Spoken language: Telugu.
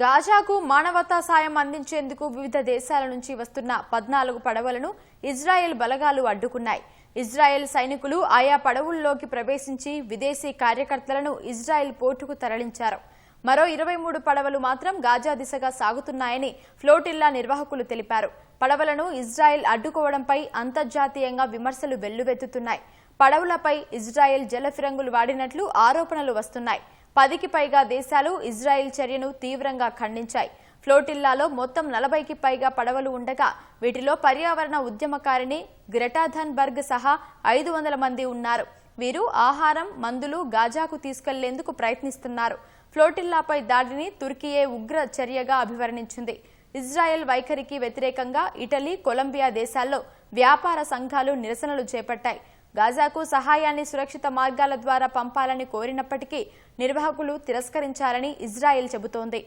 గాజాకు మానవతా సాయం అందించేందుకు వివిధ దేశాల నుంచి వస్తున్న పద్నాలుగు పడవలను ఇజ్రాయెల్ బలగాలు అడ్డుకున్నాయి. ఇజ్రాయెల్ సైనికులు ఆయా పడవుల్లోకి ప్రవేశించి విదేశీ కార్యకర్తలను ఇజ్రాయెల్ పోర్టుకు తరలించారు. మరో ఇరవై మూడు పడవలు మాత్రం గాజా దిశగా సాగుతున్నాయని ఫ్లోటిల్లా నిర్వాహకులు తెలిపారు. పడవలను ఇజ్రాయెల్ అడ్డుకోవడంపై అంతర్జాతీయంగా విమర్శలు వెల్లువెత్తుతున్నాయి. పడవలపై ఇజ్రాయెల్ జలఫిరంగులు వాడినట్లు ఆరోపణలు వస్తున్నాయి. పదికి పైగా దేశాలు ఇజ్రాయెల్ చర్యను తీవ్రంగా ఖండించాయి. ఫ్లోటిల్లాలో మొత్తం నలభైకి పైగా పడవలు ఉండగా వీటిలో పర్యావరణ ఉద్యమకారిణి గ్రెటాథన్బర్గ్ సహా ఐదు వందల మంది ఉన్నారు. వీరు ఆహారం మందులు గాజాకు తీసుకెళ్ళేందుకు ప్రయత్నిస్తున్నారు. ఫ్లోటిల్లాపై దాడిని తుర్కియే ఉగ్ర చర్యగా అభివర్ణించింది. ఇజ్రాయెల్ వైఖరికి వ్యతిరేకంగా ఇటలీ కొలంబియా దేశాల్లో వ్యాపార సంఘాలు నిరసనలు చేపట్టాయి. గాజాకు సహాయాన్ని సురక్షిత మార్గాల ద్వారా పంపాలని కోరినప్పటికీ నిర్వాహకులు తిరస్కరించారని ఇజ్రాయెల్ చెబుతోంది.